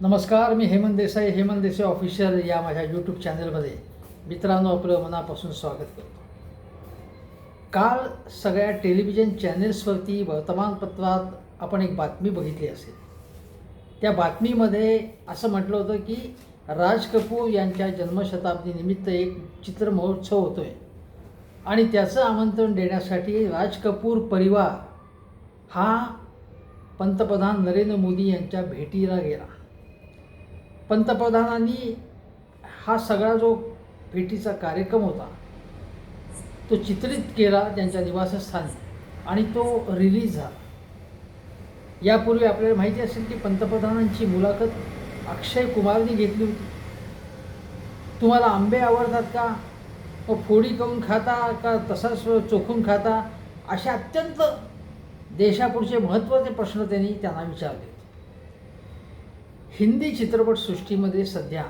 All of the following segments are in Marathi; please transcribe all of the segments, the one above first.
नमस्कार मी हेमंत देसाई हेमंत देसाई ऑफिशियल या माझ्या यूट्यूब चॅनलमध्ये मित्रांनो आपलं मनापासून स्वागत करतो. काल सगळ्या टेलिव्हिजन चॅनेल्सवरती वर्तमानपत्रात आपण एक बातमी बघितली असेल. त्या बातमीमध्ये असं म्हटलं होतं की राज कपूर यांच्या जन्मशताब्दीनिमित्त एक चित्र महोत्सव होतो आहे आणि त्याचं आमंत्रण देण्यासाठी राज कपूर परिवार हा पंतप्रधान नरेंद्र मोदी यांच्या भेटीला गेला. पंतप्रधानांनी हा सगळा जो भेटीचा कार्यक्रम होता तो चित्रित केला त्यांच्या निवासस्थानी आणि तो रिलीज झाला. यापूर्वी आपल्याला माहिती असेल की पंतप्रधानांची मुलाखत अक्षय कुमारने घेतली होती. तुम्हाला आंबे आवडतात का? व फोडी करून खाता का तसाच चोखून खाता? असे अत्यंत देशापुढचे महत्त्वाचे प्रश्न त्यांनी त्यांना विचारले. हिंदी चित्रपटसृष्टीमध्ये सध्या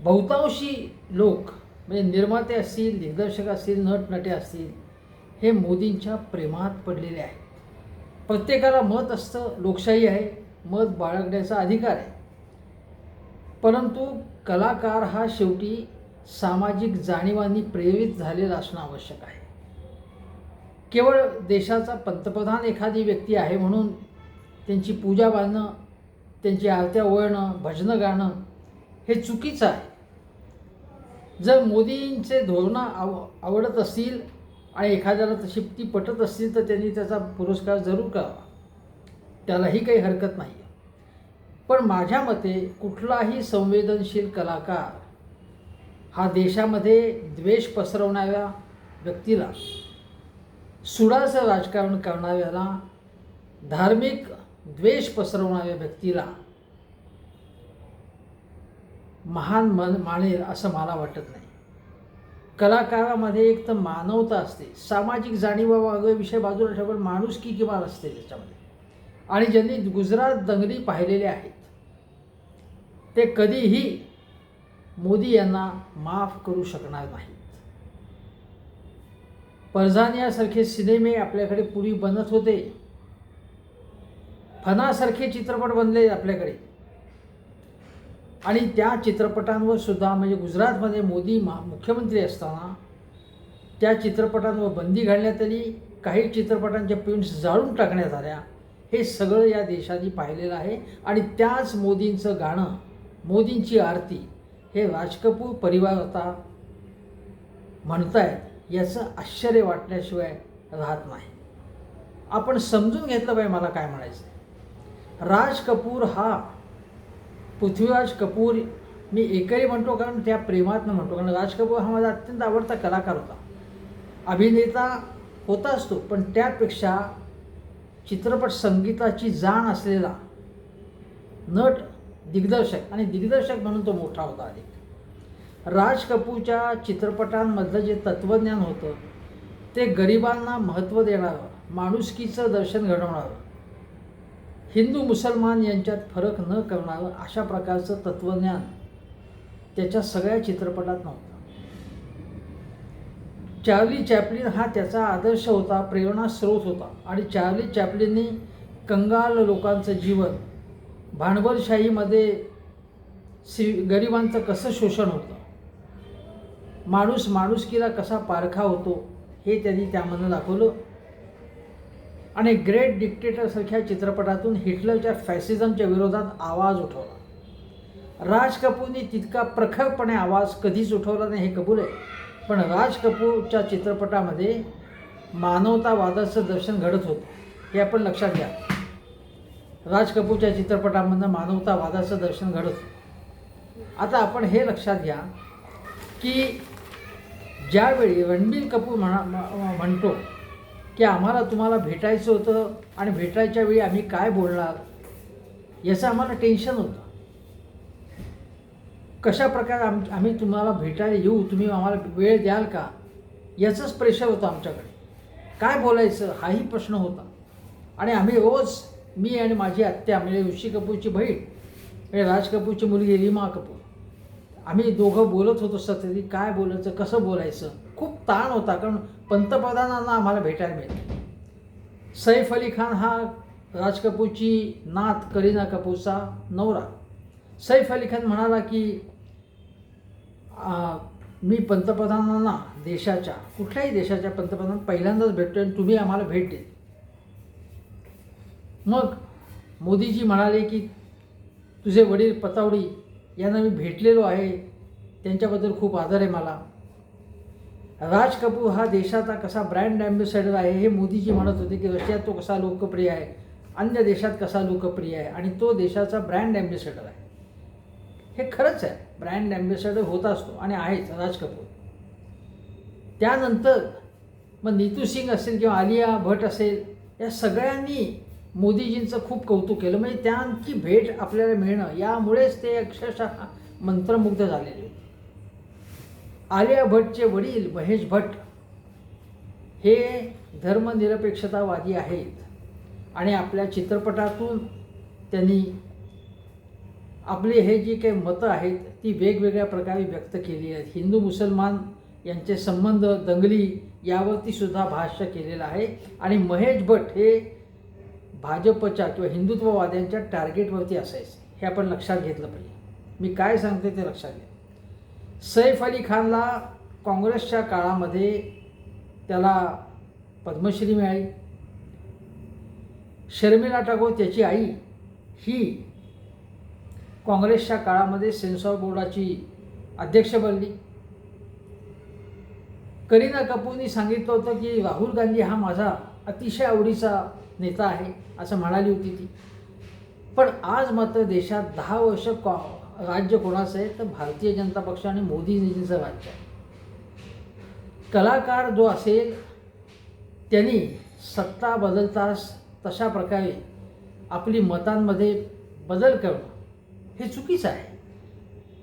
बहुतांशी लोक म्हणजे निर्माते असतील दिग्दर्शक असतील नटनटे असतील हे मोदींच्या प्रेमात पडलेले आहेत. प्रत्येकाला मत असतं लोकशाही आहे मत बाळगण्याचा अधिकार आहे. परंतु कलाकार हा शेवटी सामाजिक जाणीवांनी प्रेरित झालेला असणं आवश्यक आहे. केवळ देशाचा पंतप्रधान एखादी व्यक्ती आहे म्हणून त्यांची पूजा बांधणं त्यांची आरत्या ओळणं भजनं गाणं हे चुकीचं आहे. जर मोदींचे धोरणं आव आवडत असतील आणि एखाद्याला तशी ती पटत असतील तर त्यांनी त्याचा पुरस्कार जरूर करावा. त्यालाही काही हरकत नाही. पण माझ्या मते कुठलाही संवेदनशील कलाकार हा देशामध्ये द्वेष पसरवणाऱ्या व्यक्तीला सुडाचं राजकारण करणाऱ्याला धार्मिक द्वेष पसरवणाऱ्या व्यक्तीला महान मन मानेल असं मला वाटत नाही. कलाकारामध्ये एक तर मानवता असते. सामाजिक जाणीवा वगैरे विषय बाजूला ठेवून माणुसकी किमान असते त्याच्यामध्ये. आणि ज्यांनी गुजरात दंगली पाहिलेले आहेत ते कधीही मोदी यांना माफ करू शकणार नाहीत. परझानियासारखे सिनेमे आपल्याकडे पूर्वी बनत होते. फनासारखे चित्रपट बनले आपल्याकडे. आणि त्या चित्रपटांवर सुद्धा म्हणजे गुजरातमध्ये मोदी मा मुख्यमंत्री असताना त्या चित्रपटांवर बंदी घालण्यात आली. काही चित्रपटांच्या प्रिंट्स जाळून टाकण्यात आल्या. हे सगळं या देशाने पाहिलेलं आहे. आणि त्याच मोदींचं गाणं मोदींची आरती हे राज कपूर परिवार आता म्हणतायत याचं आश्चर्य वाटण्याशिवाय राहत नाही. आपण समजून घेतलं पाहिजे मला काय म्हणायचं आहे. राज कपूर हा पृथ्वीराज कपूर मी एकही म्हणतो कारण त्या प्रेमातनं म्हणतो. कारण राज कपूर हा माझा अत्यंत आवडता कलाकार होता. अभिनेता होताच तो पण त्यापेक्षा चित्रपट संगीताची जाण असलेला नट दिग्दर्शक आणि दिग्दर्शक म्हणून तो मोठा होता अधिक राज कपूरच्या चित्रपटांमधलं जे तत्त्वज्ञान होतं ते गरिबांना महत्त्व देणारं माणुसकीचं दर्शन घडवणारं हिंदू मुसलमान यांच्यात फरक न करणारं अशा प्रकारचं तत्त्वज्ञान त्याच्या सगळ्या चित्रपटात नव्हतं. चार्ली चॅपलिन हा त्याचा आदर्श होता प्रेरणास्रोत होता आणि चार्ली चॅपलिनने कंगाल लोकांचं जीवन भांडवलशाहीमध्ये सी गरिबांचं कसं शोषण होतं माणूस माणुसकीला कसा पारखा होतो हे त्यांनी त्यामधून दाखवलं. आणि ग्रेट डिक्टेटरसारख्या चित्रपटातून हिटलरच्या फॅसिझमच्या विरोधात आवाज उठवला. राज कपूरने तितका प्रखरपणे आवाज कधीच उठवला नाही हे कबूल आहे. पण राज कपूरच्या चित्रपटामध्ये मानवतावादाचं दर्शन घडत होतं हे आपण लक्षात घ्या. राज कपूरच्या चित्रपटामधनं मानवतावादाचं दर्शन घडत होतं. आता आपण हे लक्षात घ्या की ज्यावेळी रणबीर कपूर म्हणा म- म्हणतो की आम्हाला तुम्हाला भेटायचं होतं आणि भेटायच्या वेळी आम्ही काय बोलणार? याचं आम्हाला टेन्शन होतं. कशा प्रकारे आम आम्ही तुम्हाला भेटायला येऊ? तुम्ही आम्हाला वेळ द्याल का? याचंच प्रेशर होतं आमच्याकडे. काय बोलायचं? हाही प्रश्न होता. आणि आम्ही रोज मी आणि माझी आत्या म्हणजे ऋषी कपूरची बहीण म्हणजे राज कपूरची मुलगी रीमा कपूर आम्ही दोघं बोलत होतो सतत. काय बोलायचं? कसं बोलायचं? खूप ताण होता कारण पंतप्रधानांना आम्हाला भेटायला मिळते सैफ अली खान हा राज कपूरची नात करीना कपूरचा नवरा. सैफ अली खान म्हणाला की आ, मी पंतप्रधानांना देशाच्या कुठल्याही देशाच्या पंतप्रधान पहिल्यांदाच भेटतो आणि तुम्ही आम्हाला भेट देत मग मोदीजी म्हणाले की तुझे वडील पतावडी यांना मी भेटलेलो आहे त्यांच्याबद्दल खूप आदर आहे मला. राज कपूर हा देशाचा कसा ब्रँड ॲम्बेसेडर आहे हे मोदीजी म्हणत होते की रशियात तो कसा लोकप्रिय आहे अन्य देशात कसा लोकप्रिय आहे आणि तो देशाचा ब्रँड ॲम्बेसेडर आहे. हे खरंच आहे. ब्रँड ॲम्बेसेडर होत असतो आणि आहेच राज कपूर. त्यानंतर मग नीतू सिंग असेल किंवा आलिया भट असेल या सगळ्यांनी मोदीजींचं खूप कौतुक केलं. म्हणजे त्यांची भेट आपल्याला मिळणं यामुळेच ते अक्षरशः मंत्रमुग्ध झालेले आलिया भटचे वडील महेश भट हे धर्मनिरपेक्षतावादी आहेत. आणि आपल्या चित्रपटातून त्यांनी आपली हे जी काही मतं आहेत ती वेगवेगळ्या प्रकारे व्यक्त केली आहेत. हिंदू मुसलमान यांचे संबंध दंगली यावरती सुद्धा भाष्य केलेलं आहे. आणि महेश भट हे भाजपच्या किंवा हिंदुत्ववाद्यांच्या टार्गेटवरती असायचे. हे आपण लक्षात घेतलं पाहिजे. मी काय सांगते ते लक्षात घ्या. सैफ अली खानला काँग्रेसच्या काळामध्ये त्याला पद्मश्री मिळाली. शर्मिला टागोर त्याची आई ही काँग्रेसच्या काळामध्ये सेन्सॉर बोर्डाची अध्यक्ष बनली. करीना कपूरनी सांगितलं होतं की राहुल गांधी हा माझा अतिशय आवडीचा नेता आहे असं म्हणाली होती ती. पण आज मात्र देशात दहा वर्ष कॉ राज्य कोणाचं आहे? तर भारतीय जनता पक्ष आणि मोदीजींचं राज्य आहे. कलाकार जो असेल त्यांनी सत्ता बदलताच तशा प्रकारे आपली मतांमध्ये बदल करणं हे चुकीचं आहे.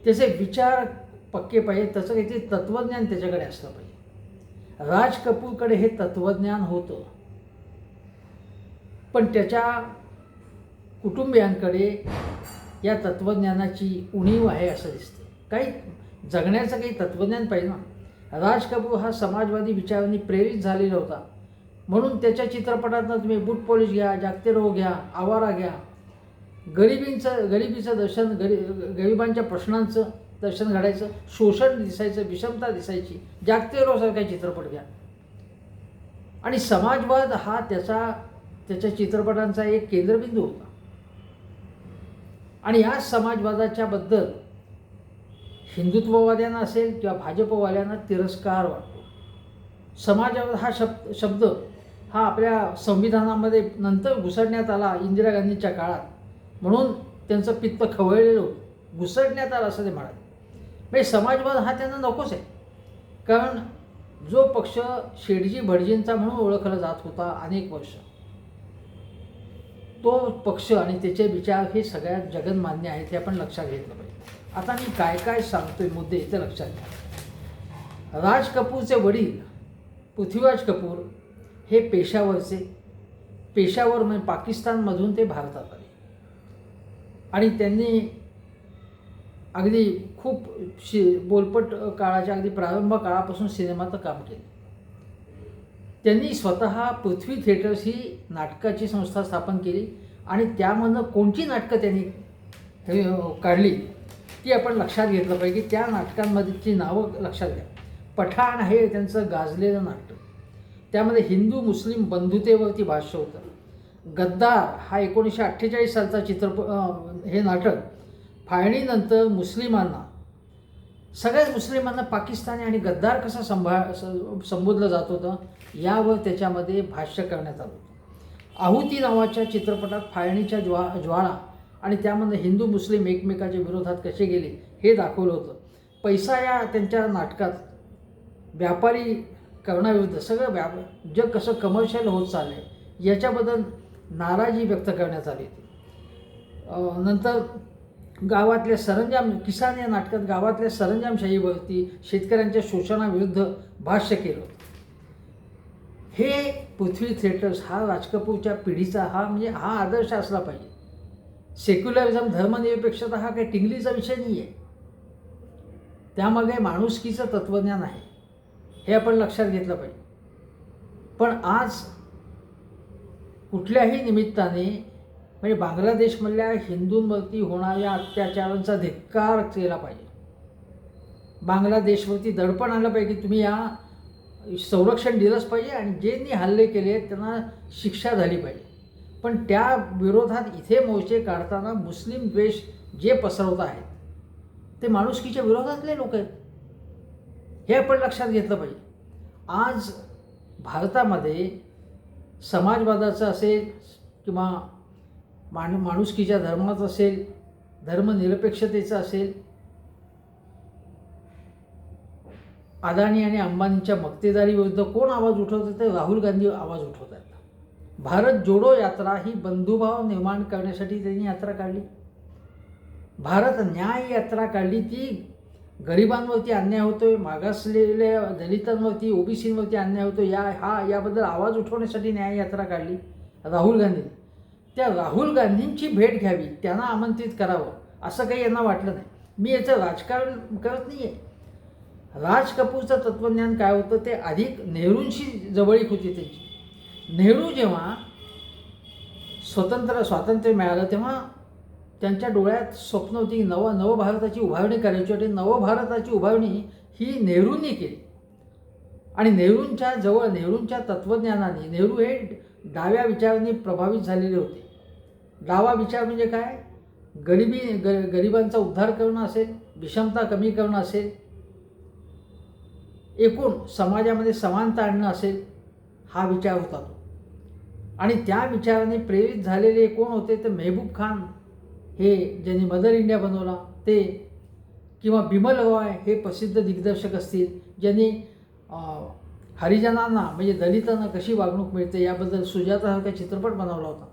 त्याचे विचार पक्के पाहिजे त्याचं काहीतरी तत्त्वज्ञान त्याच्याकडे असलं पाहिजे. राज कपूरकडे हे तत्त्वज्ञान होतं. पण त्याच्या कुटुंबियांकडे या तत्त्वज्ञानाची उणीव आहे असं दिसते काही जगण्याचं काही तत्त्वज्ञान पाहिजे ना. राज कपूर हा समाजवादी विचारांनी प्रेरित झालेला होता. म्हणून त्याच्या चित्रपटातनं तुम्ही बूट पॉलिश घ्या जागते रोग घ्या आवारा घ्या. गरिबींचं गरिबीचं दर्शन गरी गरिबांच्या प्रश्नांचं दर्शन घडायचं शोषण दिसायचं विषमता दिसायची जागते रोगसारखा चित्रपट घ्या. आणि समाजवाद हा त्याचा त्याच्या चित्रपटांचा एक केंद्रबिंदू होता. आणि या समाजवादाच्या बद्दल हिंदुत्ववाद्यांना असेल किंवा भाजपवाल्यांना तिरस्कार वाटतो. समाजवाद हा शब्द शब्द हा आपल्या संविधानामध्ये नंतर घुसडण्यात आला इंदिरा गांधीच्या काळात. म्हणून त्यांचं पित्त खवळलेलं होतं. घुसडण्यात आलं असं ते म्हणाले. म्हणजे समाजवाद हा त्यांना नकोच आहे. कारण जो पक्ष शेडजी भटजींचा म्हणून ओळखला जात होता अनेक वर्ष. तो पक्ष आणि त्याचे विचार हे सगळ्यात जगनमान्य आहेत हे आपण लक्षात घेतलं पाहिजे. आता मी काय काय सांगतोय मुद्दे ते लक्षात घ्या. राज कपूरचे वडील पृथ्वीराज कपूर हे पेशावरचे पेशावर म्हणजे पाकिस्तानमधून ते भारतात आले. आणि त्यांनी अगदी खूप शि बोलपट काळाच्या अगदी प्रारंभ काळापासून सिनेमाचं काम केलं. त्यांनी स्वतः पृथ्वी थिएटर्स ही नाटकाची संस्था स्थापन केली आणि त्यामधनं कोणती नाटकं त्यांनी काढली ती आपण लक्षात घेतलं पाहिजे. त्या नाटकांमध्येची नावं लक्षात घ्या. पठाण हे त्यांचं गाजलेलं नाटक त्यामध्ये हिंदू मुस्लिम बंधुतेवरती भाष्य होतं. गद्दार हा एकोणीसशे अठ्ठेचाळीस सालचा चित्रप हे नाटक. फाळणीनंतर मुस्लिमांना सगळ्याच मुस्लिमांना पाकिस्तानी आणि गद्दार कसा संभा संबोधलं जात होतं? यावर त्याच्यामध्ये भाष्य करण्यात आलं आहुती नावाच्या चित्रपटात फाळणीच्या ज्वा ज्वाळा आणि त्यामध्ये हिंदू मुस्लिम एकमेकाच्या विरोधात कसे गेले हे दाखवलं होतं. पैसा या त्यांच्या नाटकात व्यापारी करण्याविरुद्ध सगळं व्याप जग कसं कमर्शियल होत चाललं आहे याच्याबद्दल नाराजी व्यक्त करण्यात आली होती. नंतर गावातल्या सरंजाम किसान या नाटकात गावातल्या सरंजामशाहीवरती शेतकऱ्यांच्या शोषणाविरुद्ध भाष्य केलं होतं. हे पृथ्वी थिएटर्स हा राजकपूरच्या पिढीचा हा म्हणजे हा आदर्श असला पाहिजे. सेक्युलरिझम धर्मनिरपेक्षता हा काही टिंगलीचा विषय नाही आहे त्यामागे माणुसकीचं तत्त्वज्ञान आहे. हे आपण लक्षात घेतलं पाहिजे. पण आज कुठल्याही निमित्ताने म्हणजे बांगलादेशमधल्या हिंदूंवरती होणाऱ्या अत्याचारांचा धिक्कार केला पाहिजे. बांगलादेशवरती दडपण आलं पाहिजे की तुम्ही या संरक्षण दिलंच पाहिजे आणि ज्यांनी हल्ले केले आहेत त्यांना शिक्षा झाली पाहिजे. पण त्या विरोधात इथे मोर्चे काढताना मुस्लिम द्वेष जे पसरवत आहेत ते माणुसकीच्या विरोधातले लोक आहेत. हे आपण लक्षात घेतलं पाहिजे. आज भारतामध्ये समाजवादाचं असेल किंवा मान माणुसकीच्या धर्माचं असेल धर्मनिरपेक्षतेचं असेल अदानी आणि अंबानीच्या मक्तेदारीविरुद्ध कोण आवाज उठवतं ते राहुल गांधी आवाज उठवत आहेत. भारत जोडो यात्रा ही बंधुभाव निर्माण करण्यासाठी त्यांनी यात्रा काढली. भारत न्याय यात्रा काढली. ती गरिबांवरती अन्याय होतोय मागासलेल्या दलितांवरती ओबीसींवरती अन्याय होतो या हा याबद्दल आवाज उठवण्यासाठी न्याय यात्रा काढली राहुल गांधी. त्या राहुल गांधींची भेट घ्यावी त्यांना आमंत्रित करावं असं काही यांना वाटलं नाही. मी याचं राजकारण करत नाही आहे राज कपूरचं तत्त्वज्ञान काय होतं? ते अधिक नेहरूंशी जवळीक होती त्यांची. नेहरू जेव्हा स्वतंत्र स्वातंत्र्य मिळालं तेव्हा त्यांच्या डोळ्यात स्वप्न होती की नव नवभारताची उभारणी करायची होती. नवभारताची उभारणी ही नेहरूंनी केली. आणि नेहरूंच्या जवळ नेहरूंच्या तत्त्वज्ञानाने नेहरू हे डाव्या विचारांनी प्रभावित झालेले होते. डावा विचार म्हणजे काय? गरिबी ग गरिबांचा उद्धार करणं असेल विषमता कमी करणं असेल एकूण समाजामध्ये समानता आणणं असेल हा विचार होता तो. आणि त्या विचाराने प्रेरित झालेले कोण होते तर मेहबूब खान हे ज्यांनी मदर इंडिया बनवला ते किंवा बिमल रॉय हे प्रसिद्ध दिग्दर्शक असतील ज्यांनी हरिजनांना म्हणजे दलितांना कशी वागणूक मिळते याबद्दल सुजातासारखा चित्रपट बनवला होता.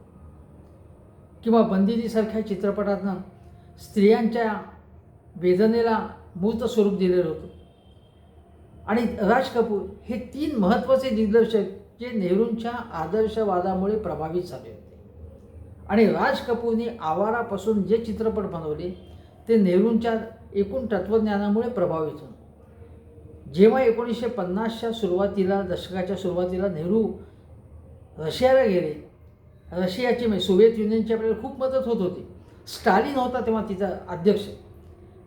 किंवा बंदिनीसारख्या चित्रपटातनं स्त्रियांच्या वेदनेला मूर्त स्वरूप दिलेलं होतं. आणि राज कपूर हे तीन महत्त्वाचे दिग्दर्शक जे नेहरूंच्या आदर्शवादामुळे प्रभावित झाले होते. आणि राज कपूरने आवारापासून जे चित्रपट बनवले ते नेहरूंच्या एकूण तत्त्वज्ञानामुळे प्रभावित होते जेव्हा एकोणीसशे पन्नासच्या सुरुवातीला दशकाच्या सुरुवातीला नेहरू रशियाला गेले रशियाची म्हणजे सोव्हिएत युनियनची आपल्याला खूप मदत होत होती. स्टालिन होता तेव्हा तिचा अध्यक्ष.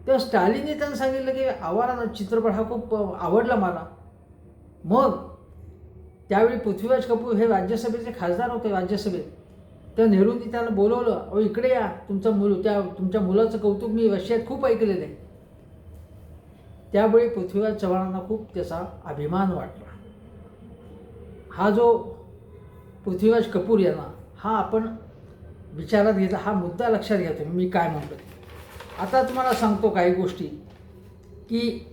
तेव्हा स्टालिनने त्यांना सांगितलं की आव्हाना चित्रपट हा खूप आवडला मला. मग त्यावेळी पृथ्वीराज कपूर हे राज्यसभेचे खासदार होते राज्यसभेत. तेव्हा नेहरूंनी त्याला बोलवलं अहो इकडे या तुमचं मुल त्या तुमच्या मुलाचं कौतुक मी रशियात खूप ऐकलेलं आहे. त्यावेळी पृथ्वीराज चव्हाणांना खूप त्याचा अभिमान वाटला. हा जो पृथ्वीराज कपूर यांना हा आपण विचारात घेतला हा मुद्दा लक्षात घ्या तुम्ही मी काय म्हणतो आता तुम्हाला सांगतो काही गोष्टी. की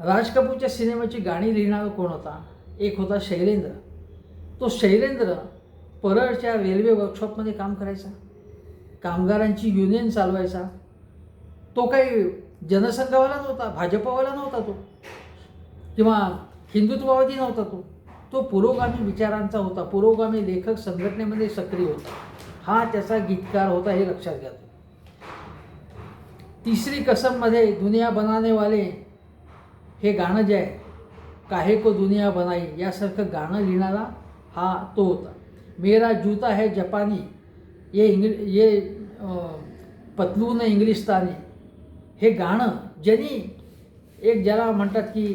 राज कपूरच्या सिनेमाची गाणी लिहिणारा कोण होता? एक होता शैलेंद्र. तो शैलेंद्र परळच्या रेल्वे वर्कशॉपमध्ये काम करायचा. कामगारांची युनियन चालवायचा. तो काही जनसंघवाला नव्हता भाजपवाला नव्हता तो. किंवा हिंदुत्ववादी नव्हता तो. तो पुरोगामी विचारांचा होता. पुरोगामी लेखक संघटनेमध्ये सक्रिय होता. हा त्याचा गीतकार होता हे लक्षात घ्या तिसरी कसममध्ये दुनिया बनाने वाले हे गाणं जे आहे काहे को दुनिया बनाई यासारखं गाणं लिहिणारा हा तो होता. मेरा जूता है जपानी ये इंग्ल ये पतलून इंग्लिशतानी. हे गाणं ज्यांनी एक ज्याला म्हणतात की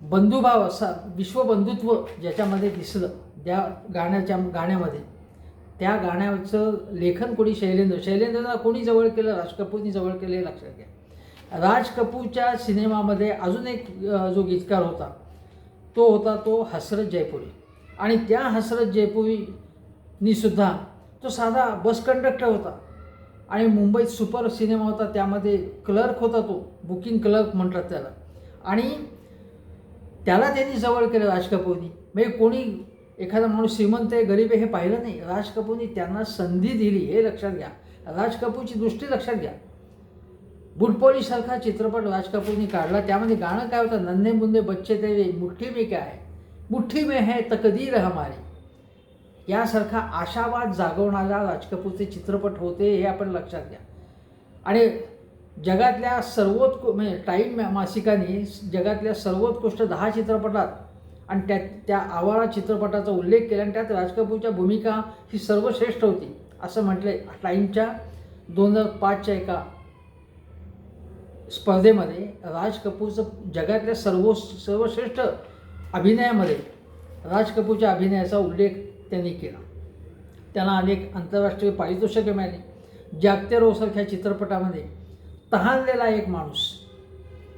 बंधुभाव असा विश्वबंधुत्व ज्याच्यामध्ये दिसलं त्या गाण्याच्या गाण्यामध्ये. त्या गाण्याचं लेखन कोणी शैलेंद्र शैलेंद्रला कोणी जवळ केलं? राज कपूरनी जवळ केलं हे लक्षात घ्या. राज कपूरच्या सिनेमामध्ये अजून एक जो गीतकार होता तो होता तो हसरत जयपुरी. आणि त्या हसरत जयपुरीनीसुद्धा तो साधा बस कंडक्टर होता. आणि मुंबईत सुपर सिनेमा होता त्यामध्ये क्लर्क होता तो बुकिंग क्लर्क म्हणतात त्याला. आणि त्याला त्यांनी जवळ केलं राज कपूरनी. म्हणजे कोणी एखादा माणूस श्रीमंत आहे गरीब आहे हे पाहिलं नाही. राज कपूरनी त्यांना संधी दिली हे लक्षात घ्या. राज कपूरची दृष्टी लक्षात घ्या. बुटपोलीसारखा चित्रपट राज कपूरनी काढला. त्यामध्ये गाणं काय होतं? नन्हे मुंदे बच्चे तेरे मुठ्ठी में क्या है? मुठ्ठी में है तकदीर हमारी. यासारखा आशावाद जागवणारा राज कपूरचे चित्रपट होते हे आपण लक्षात घ्या. आणि जगातल्या सर्वोत्कृ म्हणजे टाईम मासिकाने जगातल्या सर्वोत्कृष्ट दहा चित्रपटात आणि त्या त्या आवारा चित्रपटाचा उल्लेख केला आणि त्यात राज कपूरच्या भूमिका ही सर्वश्रेष्ठ होती असं म्हटलंय टाईमच्या दोन हजार पाचच्या एका स्पर्धेमध्ये राज कपूरचं जगातल्या सर्व सर्वश्रेष्ठ अभिनयामध्ये राज कपूरच्या अभिनयाचा उल्लेख त्यांनी केला. त्यांना अनेक आंतरराष्ट्रीय पारितोषिके मिळाली. जागते रोसारख्या चित्रपटामध्ये तहानलेला एक माणूस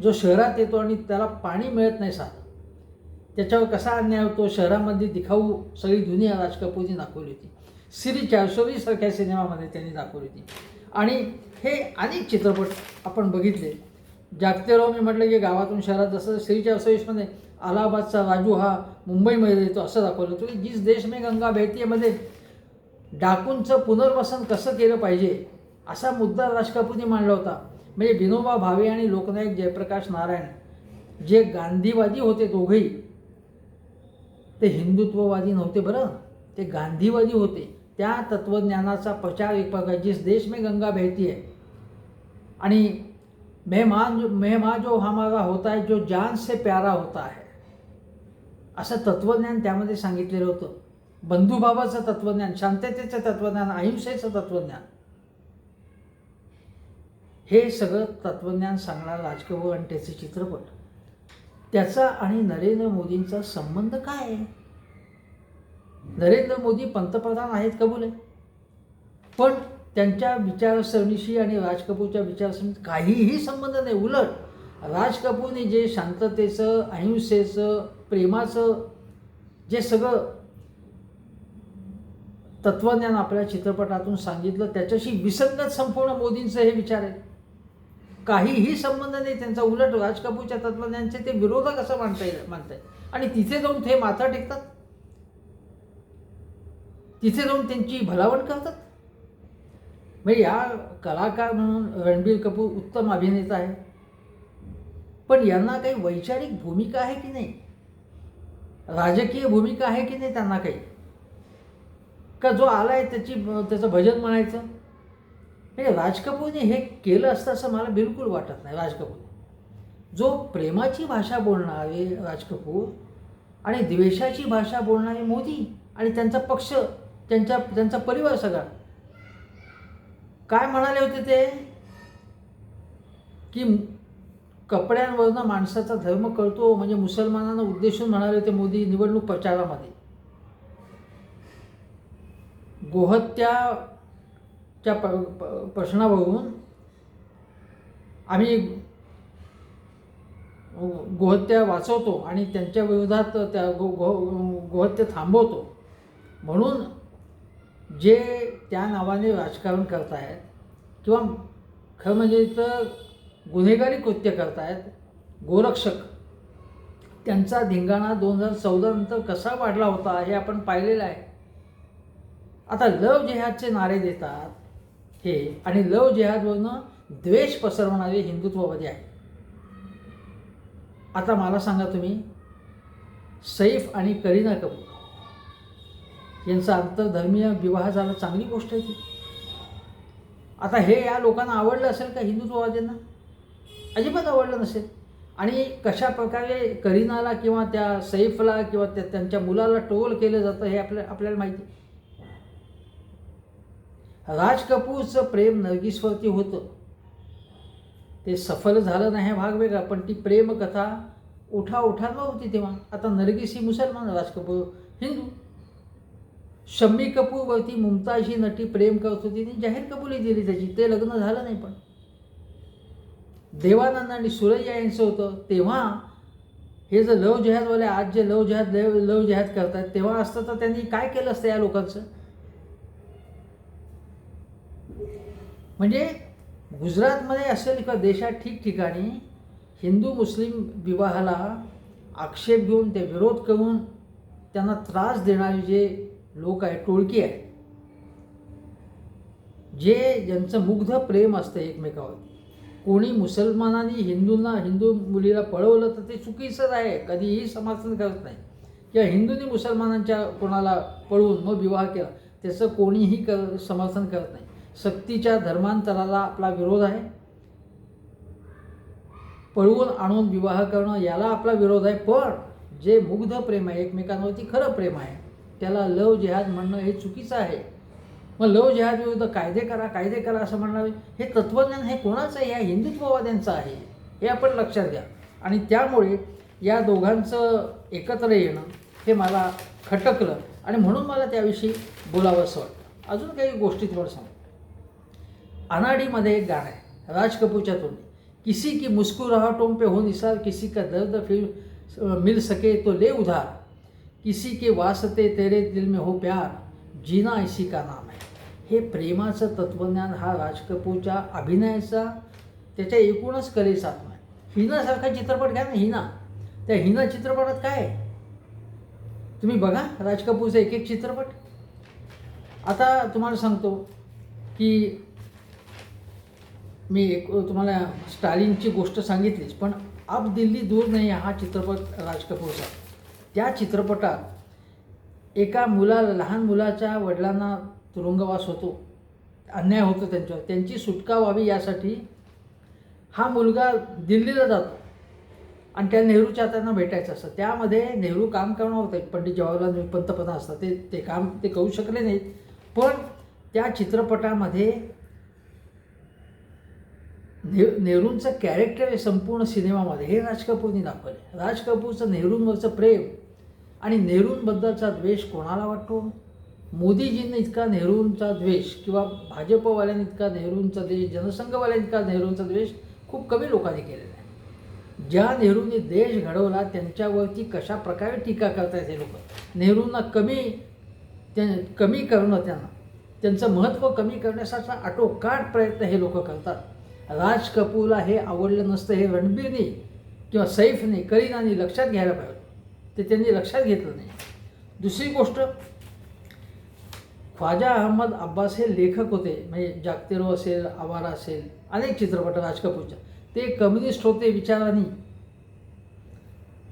जो शहरात येतो आणि त्याला पाणी मिळत नाही साधं त्याच्यावर कसा अन्याय होतो? शहरामध्ये दिखाऊ सगळी दुनिया राज कपूरनी दाखवली होती. श्री चारसोलीसारख्या सिनेमामध्ये त्यांनी दाखवली होती. आणि हे अनेक चित्रपट आपण बघितले. जागतेराव मी म्हटलं की गावातून शहरात जसं श्री चारसोलीसमध्ये अलाहाबादचा राजू हा मुंबईमध्ये येतो असं दाखवलं होतं. की जिस देश में गंगा भेटीमध्ये डाकूंचं पुनर्वसन कसं केलं पाहिजे असा मुद्दा राज कपूरने मांडला होता. म्हणजे विनोबा भावे आणि लोकनायक जयप्रकाश नारायण जे गांधीवादी होते दोघेही ते हिंदुत्ववादी नव्हते बरं. ते गांधीवादी होते. त्या तत्त्वज्ञानाचा प्रचार एक प्रकार जिस देश में गंगा बहती है. आणि मेहमान जो मेहमान जो हमारा होता है जो जान से प्यारा होता है. असं तत्त्वज्ञान त्यामध्ये सांगितलेलं होतं. बंधुभावाचं तत्त्वज्ञान शांततेचं तत्त्वज्ञान अहिंसेचं तत्त्वज्ञान हे सगळं तत्त्वज्ञान सांगणारा राजकपूर आणि त्याचे चित्रपट. त्याचा आणि नरेंद्र मोदींचा संबंध काय आहे? नरेंद्र मोदी पंतप्रधान आहेत कबूल आहे पण त्यांच्या विचारसरणीशी आणि राज कपूरच्या विचारसरणीत काहीही संबंध नाही. उलट राज कपूरने जे शांततेचं अहिंसेचं प्रेमाचं जे सगळं तत्त्वज्ञान आपल्या चित्रपटातून सांगितलं त्याच्याशी विसंगत संपूर्ण मोदींचं हे विचार आहे. काहीही संबंध नाही त्यांचा उलट राज कपूरच्या तत्वज्ञांचे ते विरोधक असं मानता येईल मानता येईल. आणि तिथे जाऊन ते माथा टेकतात. तिथे जाऊन त्यांची भलावण करतात. म्हणजे या कलाकार म्हणून रणबीर कपूर उत्तम अभिनेता आहे. पण यांना काही वैचारिक भूमिका आहे की नाही? राजकीय भूमिका आहे की नाही त्यांना काही? का जो आला आहे त्याची त्याचं भजन म्हणायचं? म्हणजे राज कपूरने हे केलं असतं असं मला बिलकुल वाटत नाही राज कपूर जो प्रेमाची भाषा बोलणारे राज कपूर आणि द्वेषाची भाषा बोलणारे मोदी आणि त्यांचा पक्ष त्यांचा त्यांचा परिवार सगळा काय म्हणाले होते ते? की कपड्यांवरनं माणसाचा धर्म कळतो म्हणजे मुसलमानांना उद्देशून म्हणाले होते मोदी निवडणूक प्रचारामध्ये. गोहत्या प प- प्रश्नावरून आम्ही गोहत्या वाचवतो आणि त्यांच्या विरोधात त्या गो गो गोहत्या थांबवतो. म्हणून जे त्या नावाने राजकारण करतायत किंवा खरं म्हणजे तर गुन्हेगारी कृत्य करतायत गोरक्षक त्यांचा धिंगाणा दोन हजार चौदानंतर कसा वाढला होता हे आपण पाहिलेलं आहे. आता लव जेहादचे नारे देतात हे. आणि लव जेहादवरनं द्वेष पसरवणारे हिंदुत्ववादी आहे आता मला सांगा तुम्ही सैफ आणि करीना कपूर यांचा आंतरधर्मीय विवाह झाला चांगली गोष्ट आहे ती. आता हे या लोकांना आवडलं असेल का हिंदुत्ववाद्यांना? अजिबात आवडलं नसेल. आणि कशा प्रकारे करीनाला किंवा त्या सैफला किंवा त्या त्यांच्या मुलाला टोल केलं जातं हे आपल्या आपल्याला माहिती आहे. राज कपूरचं प्रेम नर्गिसवरती होतं. ते सफल झालं नाही भाग वेगळा पण ती प्रेमकथा उठा उठावर होती तेव्हा. आता नरगिस ही मुसलमान राज कपूर हिंदू. शम्मी कपूरवरती मुमताज ही नटी प्रेम करत होती ती जाहीर कबुली दिली त्याची ते लग्न झालं नाही पण. देवानंद आणि सुरैया यांचं होतं तेव्हा हे जर लव जेहादवाले आज जे लव जेहाद लव लव जहाद करतात तेव्हा असतं तर त्यांनी काय केलं असतं या लोकांचं? म्हणजे गुजरातमध्ये असेल किंवा देशात ठिकठिकाणी हिंदू मुस्लिम विवाहाला आक्षेप घेऊन ते विरोध करून त्यांना त्रास देणारे जे लोक आहेत टोळकी आहे जे ज्यांचं मुग्ध प्रेम असतं एकमेकावर. कोणी मुसलमानांनी हिंदूंना हिंदू मुलीला पळवलं तर ते चुकीचंच आहे कधीही समर्थन करत नाही. किंवा हिंदूंनी मुसलमानांच्या कोणाला पळवून मग विवाह केला त्याचं कोणीही कर समर्थन करत नाही. सक्तीच्या धर्मांतराला आपला विरोध आहे. पळवून आणून विवाह करणं याला आपला विरोध आहे. पण जे मुग्ध प्रेम आहे एकमेकांवरती खरं प्रेम आहे त्याला लव जेहाद म्हणणं हे चुकीचं आहे. मग लव जेहाद विरुद्ध कायदे करा कायदे करा असं म्हणणार हे तत्त्वज्ञान हे कोणाचं आहे? या हिंदुत्ववाद्यांचं आहे. हे आपण लक्षात घ्या. आणि त्यामुळे या दोघांचं एकत्र येणं हे मला खटकलं. आणि म्हणून मला त्याविषयी बोलावंसं वाटतं. अजून काही गोष्टी थोडं सांग अनाडीमध्ये एक गाणं आहे राज कपूरच्या तोंडी. किसी की मुस्कुराहटों पे हो निसार किसी का दर्द फिर मिल सके तो ले उधार. किसी के वास्ते तेरे दिल में हो प्यार जीना इसी का नाम आहे हे प्रेमाचं तत्त्वज्ञान हा राज कपूरच्या अभिनयाचा त्याच्या एकूणच कलेचा आत्मा आहे. हिनासारखा चित्रपट घ्या ना हिना. त्या हिना चित्रपटात काय आहे? तुम्ही बघा राज कपूरचा एक एक चित्रपट. आता तुम्हाला सांगतो की मी एक तुम्हाला स्टालिनची गोष्ट सांगितलीच पण अब दिल्ली दूर नाही हा चित्रपट राज कपूरचा त्या चित्रपटात एका मुलाला लहान मुलाच्या वडिलांना तुरुंगवास होतो अन्याय होतो त्यांच्यावर त्यांची सुटका व्हावी यासाठी हा मुलगा दिल्लीला जातो आणि त्या नेहरूच्या त्यांना भेटायचं असतं. त्यामध्ये नेहरू काम करणार होते पंडित जवाहरलाल नेहरू पंतप्रधान असतात ते ते काम ते करू शकले नाहीत. पण त्या चित्रपटामध्ये ने नेहरूंचं कॅरेक्टर आहे संपूर्ण सिनेमामध्ये. हे राज कपूरनी दाखवले राज कपूरचं नेहरूंवरचं प्रेम आणि नेहरूंबद्दलचा द्वेष कोणाला वाटतो? मोदीजींनी इतका नेहरूंचा द्वेष किंवा भाजपवाल्यांनी इतका नेहरूंचा द्वेष जनसंघवाल्यांनी इतका नेहरूंचा द्वेष खूप कमी लोकांनी केलेला आहे. ज्या नेहरूंनी देश घडवला त्यांच्यावरती कशा प्रकारे टीका करतायत हे लोक? नेहरूंना कमी त्या कमी करणं त्यांना त्यांचं महत्त्व कमी करण्यासाठी आटोकाट प्रयत्न हे लोक करतात. राज कपूरला हे आवडलं नसतं हे रणबीरने किंवा सैफने करीनाने लक्षात घ्यायला पाहिजे ते त्यांनी लक्षात घेतलं नाही. दुसरी गोष्ट ख्वाजा अहमद अब्बास हे लेखक होते. म्हणजे जागतेरो असेल आवारा असेल अनेक चित्रपट राज कपूरच्या. ते कम्युनिस्ट होते विचारांनी.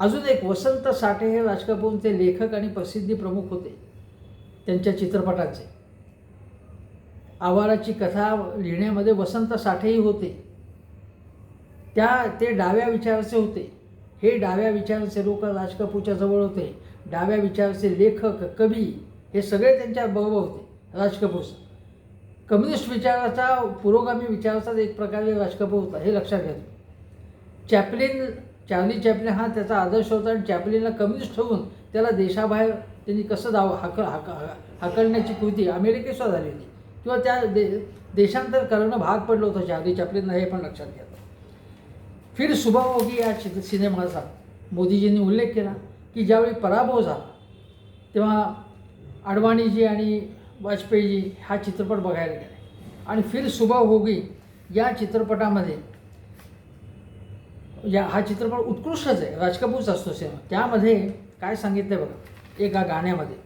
अजून एक वसंत साठे हे राज कपूरचे लेखक आणि प्रसिद्धी प्रमुख होते त्यांच्या चित्रपटांचे. आवाराची कथा लिहिण्यामध्ये वसंत साठेही होते. त्या ते डाव्या विचाराचे होते. हे डाव्या विचाराचे लोक राज कपूरच्या जवळ होते. डाव्या विचाराचे लेखक कवी हे सगळे त्यांच्या बरोबर होते राज कपूर कम्युनिस्ट विचाराचा पुरोगामी विचाराचाच एक प्रकारे राज कपूर होता हे लक्षात घ्या चॅपलिन चार्ली चॅपलिन हा त्याचा आदर्श होता आणि चॅपलिनला कम्युनिस्ट ठेवून त्याला देशाबाहेर त्यांनी कसं दाव हाक हाक हाकलण्याची कृती अमेरिकेसुद्धा झाली होती. किंवा त्या दे देशांतर करणं भाग पडलं होतं चार्ली चॅपलिनला हे पण लक्षात घेतलं फिर सुबह या चित्र सिनेमाचा मोदीजींनी उल्लेख केला की ज्यावेळी पराभव झाला तेव्हा अडवाणीजी आणि वाजपेयीजी हा चित्रपट बघायला गेले. आणि फिर सुबह होगी या चित्रपटामध्ये या हा चित्रपट उत्कृष्टच आहे. राज कपूरचा असतो सिनेमा. त्यामध्ये काय सांगितलं बघा एका गाण्यामध्ये.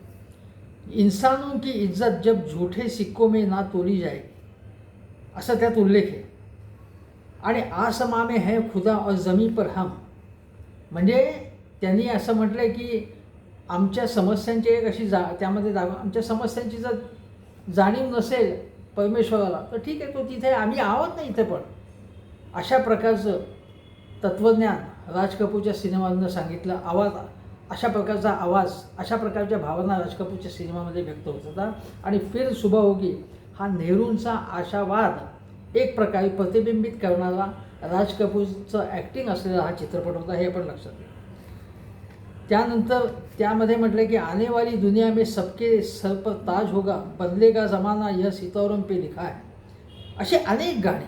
इंसानों की इज्जत जब झूठे सिक्कों में ना तोली जाए असा त्यात उल्लेख आहे. आणि आसमा में है खुदा और जमी पर हम. म्हणजे त्यांनी असं म्हटलं आहे की आमच्या समस्यांची एक अशी जा त्यामध्ये जा आमच्या समस्यांची जर जाणीव नसेल परमेश्वराला तर ठीक आहे तो तिथे आम्ही आहोत ना इथे पण. अशा प्रकारचं तत्त्वज्ञान राज कपूरच्या सिनेमांना सांगितलं आवाज अशा प्रकारचा आवाज अशा प्रकारच्या भावना राज कपूरच्या सिनेमामध्ये व्यक्त होत होता. आणि फिर सुबह होगी हा नेहरूंचा आशावाद एक प्रकारे प्रतिबिंबित करणारा राज कपूरचं ॲक्टिंग असलेला हा चित्रपट होता हे पण लक्षात घ्या. त्यानंतर त्यामध्ये म्हटलं की आने वाली दुनिया में सबके सर पर ताज होगा बदलेगा जमाना यह सीतावरम पे लिखा आहे असे अनेक गाणे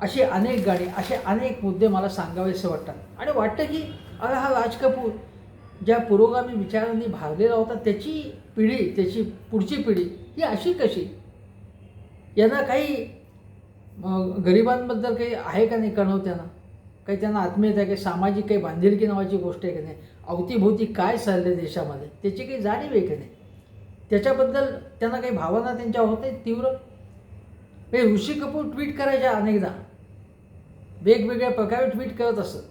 असे अनेक गाणी असे अनेक मुद्दे मला सांगावेसे वाटतात. आणि वाटतं की अरे हा राज कपूर ज्या पुरोगामी विचारांनी भारलेला होता त्याची पिढी त्याची पुढची पिढी ही अशी कशी? यांना काही गरिबांबद्दल काही आहे का नाही कणव त्यांना? काही त्यांना आत्मीयता आहे काही सामाजिक काही बांधिलकी नावाची गोष्ट आहे की नाही? अवतीभोवती काय चाललं देशामध्ये? त्याची काही जाणीव आहे की नाही? त्याच्याबद्दल त्यांना काही भावना त्यांच्या होत आहेत तीव्र? हे ऋषी कपूर ट्विट करायच्या अनेकदा. वेगवेगळ्या प्रकारे ट्विट करत असत.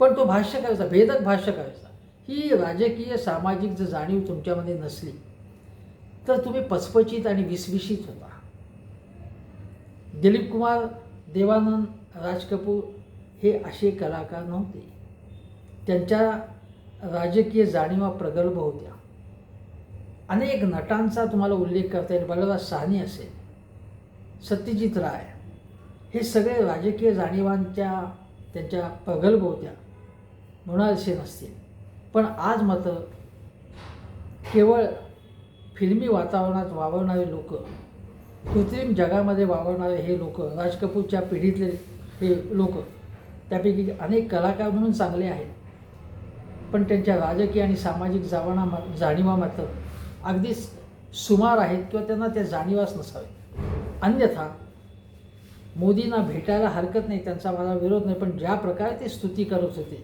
पण तो भाष्य करायचा भेदक भाष्य करायचा ही राजकीय सामाजिक जर जाणीव तुमच्यामध्ये नसली तर तुम्ही पचपचित आणि विसविशीत होता. दिलीप कुमार देवानंद राज कपूर हे असे कलाकार नव्हते. त्यांच्या राजकीय जाणीवा प्रगल्भ होत्या. अनेक नटांचा तुम्हाला उल्लेख करता येईल. बलराज साहनी असेल सत्यजित राय हे सगळे राजकीय जाणीवांच्या त्यांच्या प्रगल्भ होत्या. मृणाल असे नसतील पण आज मात्र केवळ फिल्मी वातावरणात वावरणारे लोक कृत्रिम जगामध्ये वावरणारे हे लोक राज कपूरच्या पिढीतले हे लोक त्यापैकी अनेक कलाकार म्हणून चांगले आहेत. पण त्यांच्या राजकीय आणि सामाजिक जावणा मा जाणीवा मात्र अगदीच सुमार आहेत किंवा त्यांना त्या जाणीवाच नसावे. अन्यथा मोदींना भेटायला हरकत नाही त्यांचा मला विरोध नाही पण ज्या प्रकारे ते स्तुती करत होते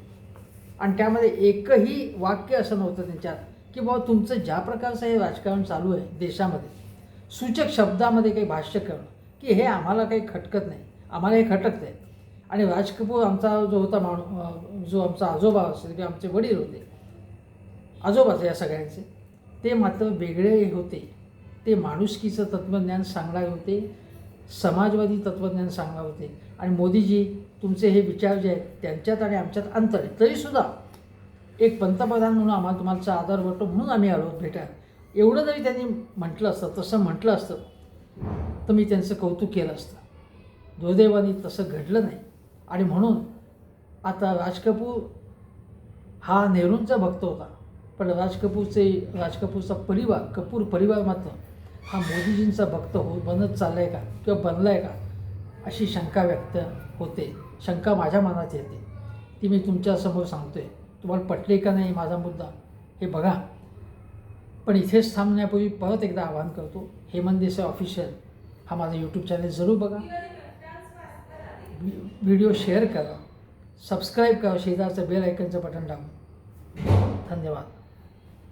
आणि त्यामध्ये एकही वाक्य असं नव्हतं त्यांच्यात की बाबा तुमचं ज्या प्रकारचं हे राजकारण चालू आहे देशामध्ये सूचक शब्दामध्ये काही भाष्य करणं की हे आम्हाला काही खटकत नाही आम्हाला हे खटकत आहे. आणि राज कपूर आमचा जो होता माणू जो आमचा आजोबा असेल किंवा आमचे वडील होते आजोबाच या सगळ्यांचे ते मात्र वेगळे होते. ते माणुसकीचं तत्त्वज्ञान सांगणारे होते समाजवादी तत्त्वज्ञान सांगणार होते. आणि मोदीजी तुमचे हे विचार जे आहेत त्यांच्यात आणि आमच्यात अंतर आहे. तरीसुद्धा एक पंतप्रधान म्हणून आम्हाला तुम्हाला आदर वाटतो म्हणून आम्ही आलो भेटायला. एवढं जरी त्यांनी म्हटलं असतं तसं म्हटलं असतं तर मी त्यांचं कौतुक केलं असतं. दुर्दैवाने तसं घडलं नाही. आणि म्हणून आता राज कपूर हा नेहरूंचा भक्त होता. पण राज कपूरचे राज कपूरचा परिवार कपूर परिवार मात्र हा मोदीजींचा भक्त हो बनत चालला आहे का किंवा बनला आहे का अशी शंका व्यक्त होते. शंका माझ्या मनात येते. ती मी तुमच्यासमोर सांगतोय. तुम्हाला पटले का नाही माझा मुद्दा? हे बघा. पण इथेच थांबण्यापूर्वी परत एकदा आवाहन करतो. हेमंत देसाई ऑफिशियल हा माझा यूट्यूब चॅनल जरूर बघा. व्हिडिओ शेअर करा. सबस्क्राईब करा. शेजारचं बेल ऐकनचं बटन दाबून. धन्यवाद.